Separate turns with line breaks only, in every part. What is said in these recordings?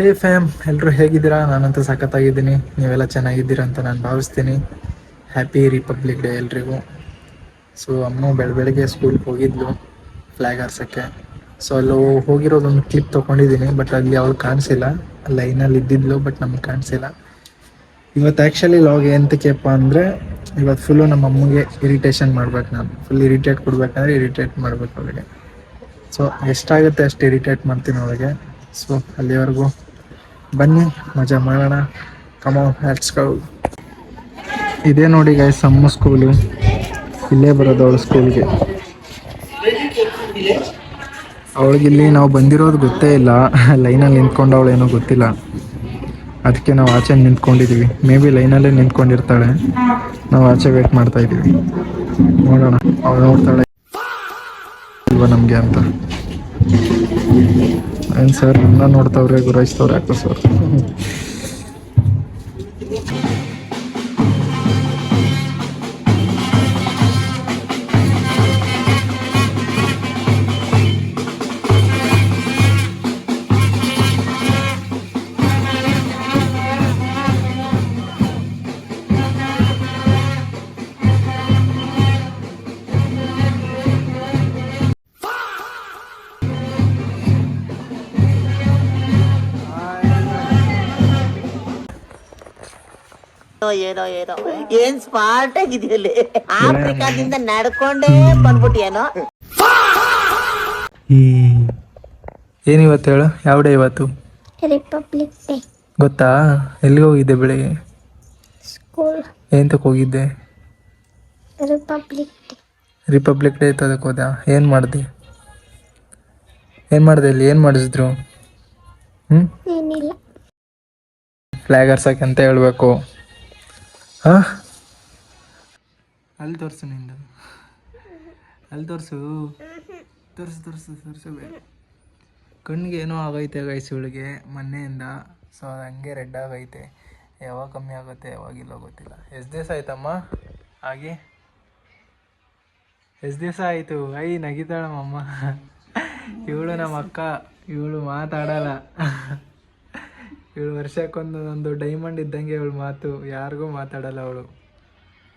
ಹೇ fam ಎಲ್ಲರೂ ಹೇಗಿದ್ದೀರಾ? ನಾನಂತೂ ಸಖತ್ತಾಗಿದ್ದೀನಿ. ನೀವೆಲ್ಲ ಚೆನ್ನಾಗಿದ್ದೀರಾ ಅಂತ ನಾನು ಭಾವಿಸ್ತೀನಿ. ಹ್ಯಾಪಿ ರಿಪಬ್ಲಿಕ್ ಡೇ ಎಲ್ರಿಗೂ. ಸೊ, ಅಮ್ಮ ಬೆಳ, ಬೆಳಗ್ಗೆ ಸ್ಕೂಲ್ಗೆ ಹೋಗಿದ್ಲು ಫ್ಲ್ಯಾಗ್ ಹಾರ್ಸೋಕ್ಕೆ. ಸೊ, ಅಲ್ಲಿ ಹೋಗಿರೋದೊಂದು ಕ್ಲಿಪ್ ತೊಗೊಂಡಿದ್ದೀನಿ, ಬಟ್ ಅಲ್ಲಿ ಅವಳು ಕಾಣಿಸಿಲ್ಲ. ಲೈನಲ್ಲಿ ಇದ್ದಿದ್ಲು, ಬಟ್ ನಮಗೆ ಕಾಣಿಸಿಲ್ಲ. ಇವತ್ತು ಆ್ಯಕ್ಚುಲಿ ಲಾಗ್ ಎಂತಕ್ಕೆಪ್ಪ ಅಂದರೆ, ಇವತ್ತು ಫುಲ್ಲು ನಮ್ಮ ಅಮ್ಮಗೆ ಇರಿಟೇಷನ್ ಮಾಡ್ಬೇಕು ನಾನು. ಫುಲ್ ಇರಿಟೇಟ್ ಕೊಡ್ಬೇಕಂದ್ರೆ ಇರಿಟೇಟ್ ಮಾಡ್ಬೇಕು ಅವಳಿಗೆ. ಸೊ, ಎಷ್ಟಾಗುತ್ತೆ ಅಷ್ಟು ಇರಿಟೇಟ್ ಮಾಡ್ತೀನಿ ಅವಳಿಗೆ. ಸೊ, ಅಲ್ಲಿವರೆಗೂ ಬನ್ನಿ, ಮಜಾ ಮಾಡೋಣ. ಕಮ ಹ್ಯಾಟ್ಸ್ಕೌ ಇದೇ ನೋಡಿ ಗಾಯ್ಸ್ ಅಮ್ಮ ಸ್ಕೂಲು ಇಲ್ಲೇ ಬರೋದು ಅವಳು ಸ್ಕೂಲ್ಗೆ ಅವಳಿಗಿಲ್ಲಿ ನಾವು ಬಂದಿರೋದು ಗೊತ್ತೇ ಇಲ್ಲ. ಲೈನಲ್ಲಿ ನಿಂತ್ಕೊಂಡು ಅವಳೇನೋ ಗೊತ್ತಿಲ್ಲ. ಅದಕ್ಕೆ ನಾವು ಆಚೆ ನಿಂತ್ಕೊಂಡಿದ್ದೀವಿ ಮೇ ಬಿ ಲೈನಲ್ಲೇ ನಿಂತ್ಕೊಂಡಿರ್ತಾಳೆ. ನಾವು ಆಚೆ ವೇಟ್ ಮಾಡ್ತಾ ಇದ್ದೀವಿ ನೋಡೋಣ. ಅವಳು ನೋಡ್ತಾಳೆ. ಇಲ್ವಾ ನಮಗೆ ಅಂತ. ಏನು ಸರ್ ನನ್ನ ನೋಡ್ತಾವ್ರೆ ಗುರಾಯಿಸ್ತವ್ರೆ ಯಾಕೋ ಸರ್.
ಏನೋ ಏನೋ ಏನ್ ಸ್ಮಾರ್ಟ್ ಆಗಿದೆಯಲ್ಲಿ ಆಫ್ರಿಕಾದಿಂದ ನಡ್ಕೊಂಡೇ ಬಂದ್ಬಿಟ್ಟಿಯೇನೋ?
ಈ ಇವತ್ತು ಹೇಳು? ಯಾವ ಡೇ ಇವತ್ತು?
ರಿಪಬ್ಲಿಕ್ ಡೇ
ಗೊತ್ತಾ? ಎಲ್ಲಿಗೆ ಹೋಗಿದ್ದೆ ಬೆಳಿಗ್ಗೆ?
ಸ್ಕೂಲ್
ಎಂತಕ್ಕೆ ಹೋಗಿದ್ದೆ?
ರಿಪಬ್ಲಿಕ್ ಡೇ
ರಿಪಬ್ಲಿಕ್ ಡೇ ತದಕ್ಕೆ ಹೋದ ಏನ್ ಮಾಡಿದೆ? ಏನ್ ಮಾಡಿದೆ ಇಲ್ಲಿ? ಏನ್ ಮಾಡಿಸಿದ್ರು? ಹ್ಮ್?
ಏನಿಲ್ಲ.
ಫ್ಲ್ಯಾಗ್ ಹಾರ್ಸಕ್ಕೆ ಅಂತ ಹೇಳ್ಬೇಕು. ಅಲ್ಲಿ ತೋರಿಸು ನಿಂದು. ಅಲ್ಲಿ ತೋರಿಸು. ತೋರಿಸು ತೋರಿಸು ಕಣ್ಣಿಗೆ ಏನೋ ಆಗೈತೆ ಗೈಸ್ ಇವಳಿಗೆ. ಮೊನ್ನೆಯಿಂದ. ಸೊ ಅದು ಹಂಗೆ ರೆಡ್ ಆಗೈತೆ. ಯಾವಾಗ ಕಮ್ಮಿ ಆಗುತ್ತೆ, ಯಾವಾಗಿಲ್ಲ ಗೊತ್ತಿಲ್ಲ. ಎಷ್ಟು ದಿವಸ ಆಯ್ತಮ್ಮ? ಹಾಗೆ? ಎಷ್ಟು ದಿವಸ ಆಯಿತು? ಐ ನಗಿತಾಳಮ್ಮ ಇವಳು ನಮ್ಮ ಅಕ್ಕ ಇವಳು ಮಾತಾಡಲ್ಲ. ಇವಳು ವರ್ಷಕ್ಕೊಂದು ಒಂದು ಡೈಮಂಡ್ ಇದ್ದಂಗೆ ಇವಳು ಮಾತು ಯಾರಿಗೂ ಮಾತಾಡಲ್ಲ ಅವಳು.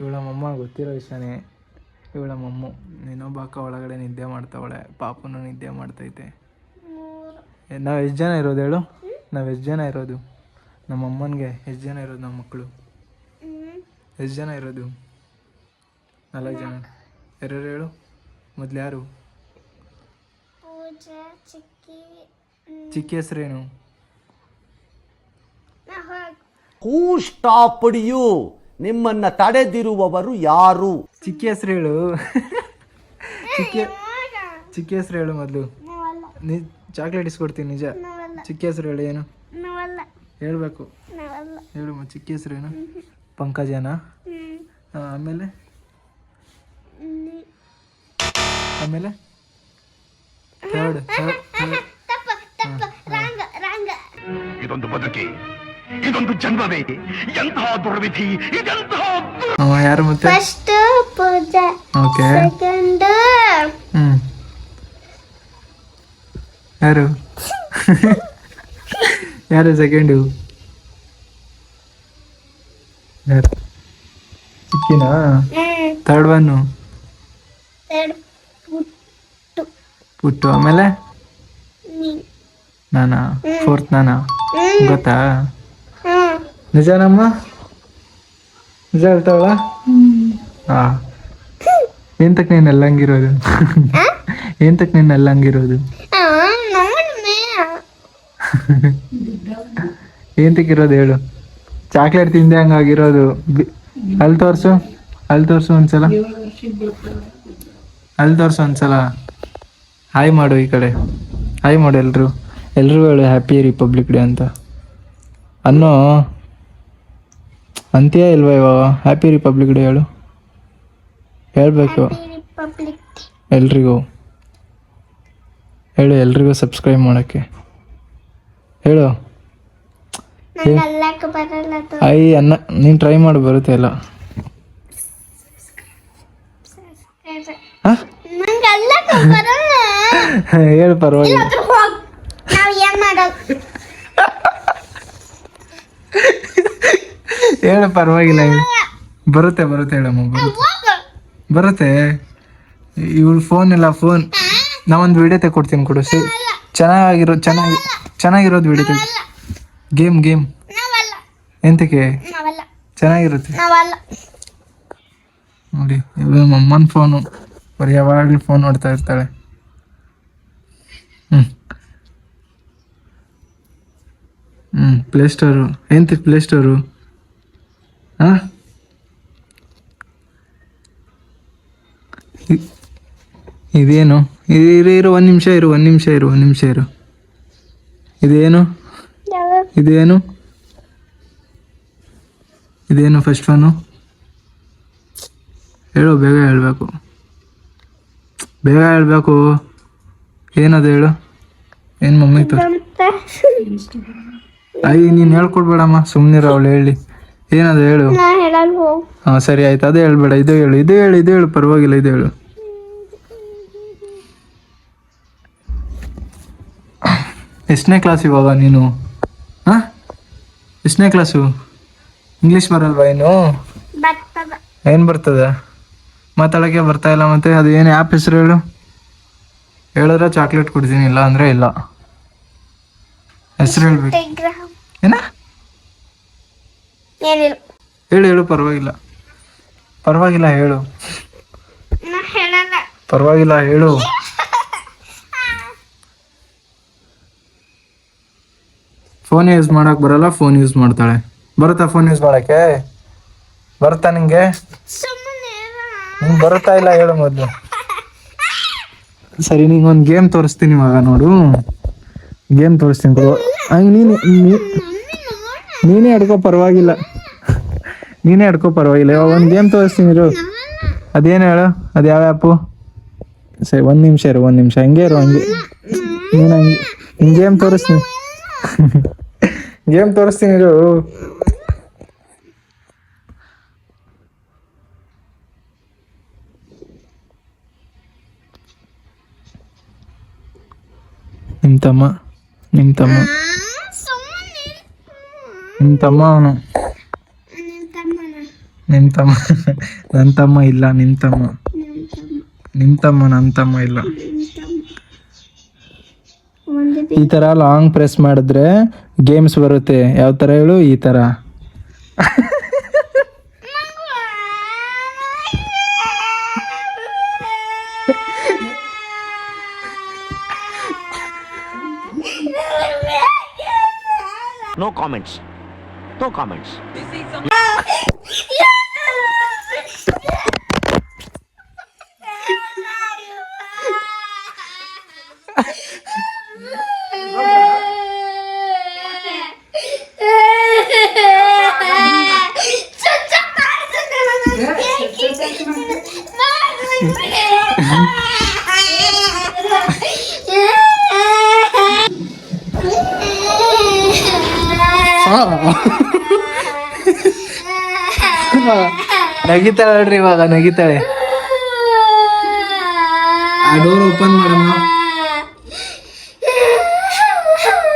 ಇವಳಮ್ಮಮ್ಮ ಗೊತ್ತಿರೋ ವಿಷಯನೇ ಇವಳಮ್ಮಮ್ಮು ಇನ್ನೊಬ್ಬ ಅಕ್ಕ ಒಳಗಡೆ ನಿದ್ದೆ ಮಾಡ್ತಾವಳೆ ಪಾಪನು ನಿದ್ದೆ ಮಾಡ್ತೈತೆ. ನಾವು ಎಷ್ಟು ಜನ ಇರೋದು ಹೇಳು? ನಾವು ಎಷ್ಟು ಜನ ಇರೋದು? ನಮ್ಮ ಅಮ್ಮನಿಗೆ ಎಷ್ಟು ಜನ ಇರೋದು ನಮ್ಮ ಮಕ್ಕಳು ಎಷ್ಟು ಜನ ಇರೋದು? ನಾಲ್ಕು ಜನ. ಯಾರ್ಯಾರು ಹೇಳು? ಮೊದಲು ಯಾರು?
ಚಿಕ್ಕ
ಹೆಸ್ರೇನು?
ಹೂ ಸ್ಟಾಪ್ಡ್ ಯು ನಿಮ್ಮನ್ನ ತಡೆದಿರುವವರು ಯಾರು?
ಚಿಕ್ಕ ಹೆಸರು ಹೇಳು. ಚಿಕ್ಕ ಚಿಕ್ಕ ಹೆಸ್ರು ಹೇಳು ಮೊದಲು. ನಿ ಚಾಕ್ಲೇಟ್ ಇಸ್ಕೊಡ್ತೀನಿ ನಿಜ. ಚಿಕ್ಕ ಹೆಸರು ಹೇಳು ಏನು? ಹೇಳಬೇಕು. ಹೇಳು ಮ- ಚಿಕ್ಕ ಹೆಸರು ಏನು? ಪಂಕಜನ? ಆಮೇಲೆ? ಆಮೇಲೆ? ಥರ್ಡ್
ತಪ್ಪ ತಪ್ಪ. Wrong wrong.
ಇದೊಂದು ಬದುಕಿ. ಇದೊಂದು ಜನ್ಮವೇ ಎಂತಹ ದುರ್ವಿಧಿ ಇದೆಂತಹ
ಯಾರು ಮತ್ತೆ?
ಫಸ್ಟ್ ಪೂಜೆ
ಓಕೆ
ಸೆಕೆಂಡ್
ಹ್ಮ್. ಯಾರು? ಯಾರು ಸೆಕೆಂಡು ಯಾರು? ಚಿಕ್ಕಿನಾ? Third one
Puttu.
ಆಮೇಲೆ?
ನಾನಾ?
ಫೋರ್ತ್ ನಾನಾ? ಗೊತ್ತಾ? ನಿಜನಮ್ಮ ನಿಜ ಹೇಳ್ತಾವಳ ಹಾ. ಎಂತಕ್ ನೀನ್ ಅಲ್ಲಂಗಿರೋದು ಎಂತಕ್ ನೀನ್ ಅಲ್ಲಂಗಿರೋದು ಎಂತಕ್ಕಿರೋದು ಹೇಳು? ಚಾಕ್ಲೇಟ್ ತಿಂದೆ ಹಂಗಾಗಿರೋದು ಅಲ್ಲಿ ತೋರ್ಸು. ಅಲ್ಲಿ ತೋರ್ಸು ಒಂದ್ಸಲ. ಅಲ್ಲಿ ತೋರ್ಸು ಒಂದ್ಸಲ. ಹಾಯ್ ಮಾಡು ಈ ಕಡೆ. ಹಾಯ್ ಮಾಡು ಎಲ್ರು. ಎಲ್ರು ಹೇಳು ಹ್ಯಾಪಿ ರಿಪಬ್ಲಿಕ್ ಡೇ ಅಂತ. ಅನ್ನೋ ಅಂತೀಯ ಇಲ್ವಾ ಇವಾಗ? ಹ್ಯಾಪಿ ರಿಪಬ್ಲಿಕ್ ಡೇ ಹೇಳು. ಹೇಳಬೇಕು. ಎಲ್ರಿಗೂ. ಹೇಳು ಎಲ್ರಿಗೂ ಸಬ್ಸ್ಕ್ರೈಬ್ ಮಾಡೋಕ್ಕೆ. ಹೇಳು. ಐ ಅನ್ನ ನೀನು ಟ್ರೈ ಮಾಡಿ ಬರುತ್ತೆ ಎಲ್ಲ. ಹೇಳು ಪರವಾಗಿಲ್ಲ
ಹೋಗ್ ನಾವ್ ಏನ್ ಮಾಡೋದು
ಹೇಳು, ಪರವಾಗಿಲ್ಲ ಬರುತ್ತೆ ಬರುತ್ತೆ ಹೇಳಮ್ಮ, ಬರುತ್ತೆ. ಬರುತ್ತೆ. ಇವಳು ಫೋನ್ ಇಲ್ಲ ಫೋನ್ ನಾವೊಂದು ವಿಡಿಯೋ ತೆಕ್ಕೊಡ್ತೀನಿ ಕೊಡು. ಸರಿ ಚೆನ್ನಾಗಿರೋ, ಚೆನ್ನಾಗಿ, ಚೆನ್ನಾಗಿರೋದು ವಿಡಿಯೋ ತೆಗೆ ಗೇಮ್ ಗೇಮ್ ಎಂತಕ್ಕೆ? ಚೆನ್ನಾಗಿರುತ್ತೆ. ನೋಡಿ, ಇವಳು ಅಮ್ಮನ ಫೋನು ಬರೀ ಯಾವಾಗಲೂ ಫೋನ್ ನೋಡ್ತಾ ಇರ್ತಾಳೆ. ಹ್ಞೂ ಹ್ಞೂ ಪ್ಲೇಸ್ಟೋರು ಎಂತ ಪ್ಲೇಸ್ಟೋರು ಹಾಂ ಇದೇನು? ಇರು ಇರು ಇರು ಒಂದು ನಿಮಿಷ ಇರು ಒಂದು ನಿಮಿಷ ಇರು ಒಂದು ನಿಮಿಷ ಇರು. ಇದೇನು? ಇದೇನು? ಇದೇನು ಫಸ್ಟ್ ಒನು ಹೇಳು ಬೇಗ ಹೇಳಬೇಕು. ಬೇಗ ಹೇಳಬೇಕು. ಏನದು ಹೇಳು? ಏನು ಮಮ್ಮಿ ಅಯ್ಯ ನೀನು ಹೇಳ್ಕೊಡ್ಬೇಡಮ್ಮ. ಸುಮ್ಮನಿರು ಅವಳು ಹೇಳಿ. ಏನದು ಹೇಳು?
ಹಾ ಹೋಗು
ಹಾಂ ಸರಿ ಆಯ್ತು. ಅದೇ ಹೇಳ್ಬೇಡ. ಇದು ಹೇಳು. ಇದು ಹೇಳು ಇದು ಹೇಳು. ಪರವಾಗಿಲ್ಲ ಇದು ಹೇಳು. ಎಷ್ಟನೇ ಕ್ಲಾಸ್ ಇವಾಗ ನೀನು? ಹಾಂ? ಎಷ್ಟನೇ ಕ್ಲಾಸು ಇಂಗ್ಲೀಷ್ ಬರಲ್ವಾ ಏನು ಏನು ಬರ್ತದೆ? ಮಾತಾಡೋಕ್ಕೆ ಬರ್ತಾ ಇಲ್ಲ ಮತ್ತೆ. ಅದು ಏನು ಆ್ಯಪ್ ಹೆಸರು ಹೇಳು? ಹೇಳಿದ್ರೆ ಚಾಕ್ಲೇಟ್ ಕೊಡ್ತೀನಿ ಇಲ್ಲ ಅಂದರೆ ಇಲ್ಲ. ಹೆಸರು ಹೇಳ್ಬೇಕು.
ಏನಿಲ್ಲ.
ಹೇಳು ಹೇಳು ಪರವಾಗಿಲ್ಲ. ಪರವಾಗಿಲ್ಲ ಹೇಳು.
ನಾ ಹೇಳಲ್ಲ.
ಪರವಾಗಿಲ್ಲ ಹೇಳು. ಫೋನ್ ಯೂಸ್ ಮಾಡಕ್ ಬರಲ್ಲ ಫೋನ್ ಯೂಸ್ ಮಾಡ್ತಾಳೆ. ಬರುತ್ತಾ ಫೋನ್ ಯೂಸ್ ಮಾಡಕ್ಕೆ? ಬರುತ್ತಾ ನಿಂಗೆ?
ಸುಮ್ಮನೆ
ನಿಂಗೆ ಬರುತ್ತಾ ಇಲ್ಲ ಹೇಳು ಮೊದಲು. ಸರಿ ನಿಂಗೆ ಒಂದು ಗೇಮ್ ತೋರಿಸ್ತೀನಿ ಇವಾಗ ನೋಡು. ಗೇಮ್ ತೋರಿಸ್ತೀನಿ ಕೊಡು. ಹಂಗೆ ನೀನು ನೀನೇ ಹಿಡ್ಕೋ ಪರವಾಗಿಲ್ಲ. ನೀನೇ ಹಿಡ್ಕೋ ಪರವಾಗಿಲ್ಲ. ಇವಾಗ ಒಂದು ಗೇಮ್ ತೋರಿಸ್ತೀನಿ ಇರು. ಅದೇನು ಹೇಳು? ಅದು ಯಾವ ಆ್ಯಪು ಸರಿ, ಒಂದು ನಿಮಿಷ ಇರು, ಒಂದು ನಿಮಿಷ. ಹಂಗೆ ಇರು, ಹಂಗೆ. ನೀನು ಹಂಗೆ ಗೇಮ್ ತೋರಿಸ್ತೀನಿ. ಗೇಮ್ ತೋರಿಸ್ತೀನಿ ಇರು. ನಿಮ್ಮ ತಮ್ಮ ನಿಮ್ಮ ತಮ್ಮ. ನಿಮ್ಮ ತಮ್ಮ ಅವನು ನಿಮ್ಮ ತಮ್ಮ ನನ್ನ ತಮ್ಮ ಇಲ್ಲ ನಿಮ್ಮ ತಮ್ಮ
ನಿಮ್ಮ ತಮ್ಮ
ನನ್ನ ತಮ್ಮ ಇಲ್ಲ ಈ ತರ ಲಾಂಗ್ ಪ್ರೆಸ್ ಮಾಡಿದ್ರೆ ಗೇಮ್ಸ್ ಬರುತ್ತೆ. ಯಾವ ತರ ಹೇಳು? ಈ ತರ.
ನೋ ಕಾಮೆಂಟ್ಸ್ ನೋ ಕಾಮೆಂಟ್ಸ್ ನಗಿತಾಳೆ ನೋಡ್ರಿ ಇವಾಗ ನಗಿತಾಳೆ. ಆ ಡೋರ್ ಓಪನ್ ಮಾಡಮ್ಮ.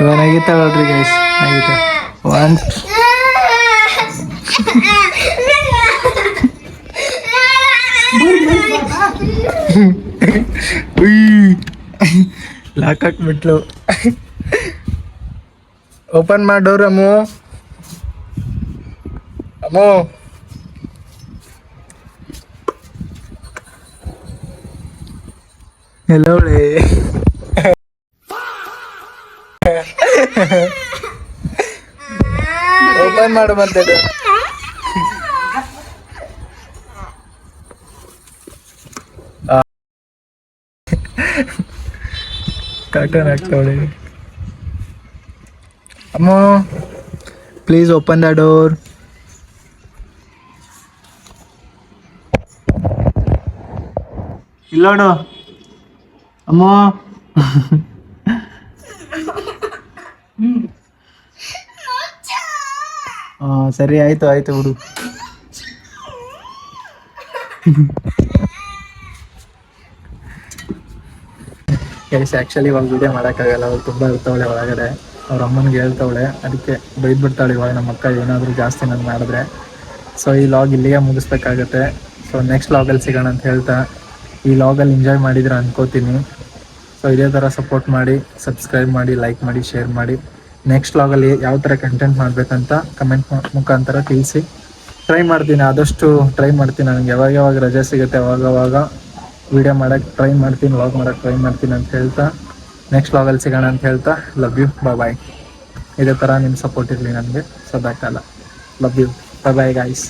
ಇವಾಗ ನಗಿತಾಳೆ ನೋಡ್ರಿ ಗೈಸ್ ನಗಿತಾಳೆ. One lock ಹಾಕ್ಬಿಟ್ಲು. ಓಪನ್ ಮಾಡೋರು ಅಮ್ಮ ಅಮ್ಮು ಎಲ್ಲವಳೆ ಓಪನ್ ಮಾಡು ಮತ್ತೆ door. ಆ. ಕಾರ್ಟೂನ್ ಹಾಕ್ತಾವಳೆ ಅಮ್ಮ ಪ್ಲೀಸ್ ಓಪನ್ ದ ಡೋರ್ ಇಲ್ಲ ನೋಡು ಅಮ್ಮ. ಸರಿ, ಆಯ್ತು ಆಯ್ತು ಬಿಡು. ಗೈಸ್ ಆ್ಯಕ್ಚುಲಿ ಇವಾಗ ವಿಡಿಯೋ ಮಾಡೋಕ್ಕಾಗಲ್ಲ. ಅವ್ರು ತುಂಬ ಇರ್ತಾವಳೆ ಒಳಗಡೆ.
ಅವ್ರ ಅಮ್ಮನಿಗೆ ಹೇಳ್ತಾವಳೆ. ಅದಕ್ಕೆ ಬೈದ್ಬಿಡ್ತಾಳೆ ಇವಾಗ ನಮ್ಮ ಅಕ್ಕ ಏನಾದರೂ ಜಾಸ್ತಿ ನಾನು ಮಾಡಿದ್ರೆ. ಸೊ ಈ ಲಾಗ್ ಇಲ್ಲಿಗೆ ಮುಗಿಸ್ಬೇಕಾಗತ್ತೆ. ಸೊ ನೆಕ್ಸ್ಟ್ ಲಾಗಲ್ಲಿ ಸಿಗೋಣ ಅಂತ ಹೇಳ್ತಾ ಈ ಲಾಗಲ್ಲಿ ಎಂಜಾಯ್ ಮಾಡಿದ್ರೆ ಅನ್ಕೋತೀನಿ. ಸೊ ಇದೇ ಥರ ಸಪೋರ್ಟ್ ಮಾಡಿ ಸಬ್ಸ್ಕ್ರೈಬ್ ಮಾಡಿ ಲೈಕ್ ಮಾಡಿ ಶೇರ್ ಮಾಡಿ. ನೆಕ್ಸ್ಟ್ ಲಾಗಲ್ಲಿ ಯಾವ ಥರ ಕಂಟೆಂಟ್ ಮಾಡಬೇಕಂತ ಕಮೆಂಟ್ ಮುಖಾಂತರ ತಿಳಿಸಿ. ಟ್ರೈ ಮಾಡ್ತೀನಿ, ಆದಷ್ಟು ಟ್ರೈ ಮಾಡ್ತೀನಿ. ನನಗೆ ಯಾವಾಗ ಯಾವಾಗ ರಜೆ ಸಿಗುತ್ತೆ, ಅವಾಗ ಅವಾಗ ವಿಡಿಯೋ ಮಾಡೋಕ್ಕೆ ಟ್ರೈ ಮಾಡ್ತೀನಿ ವ್ಲಾಗ್ ಮಾಡೋಕ್ಕೆ ಟ್ರೈ ಮಾಡ್ತೀನಿ ಅಂತ ಹೇಳ್ತಾ. ನೆಕ್ಸ್ಟ್ ಲಾಗಲ್ಲಿ ಸಿಗೋಣ ಅಂತ ಹೇಳ್ತಾ. ಲವ್ ಯು ಬಾಯ್ ಬಾಯ್ ಇದೇ ಥರ ನಿಮ್ಮ ಸಪೋರ್ಟ್ ಇರಲಿ ನನಗೆ ಸದಾಕಾಲ. Love you bye bye guys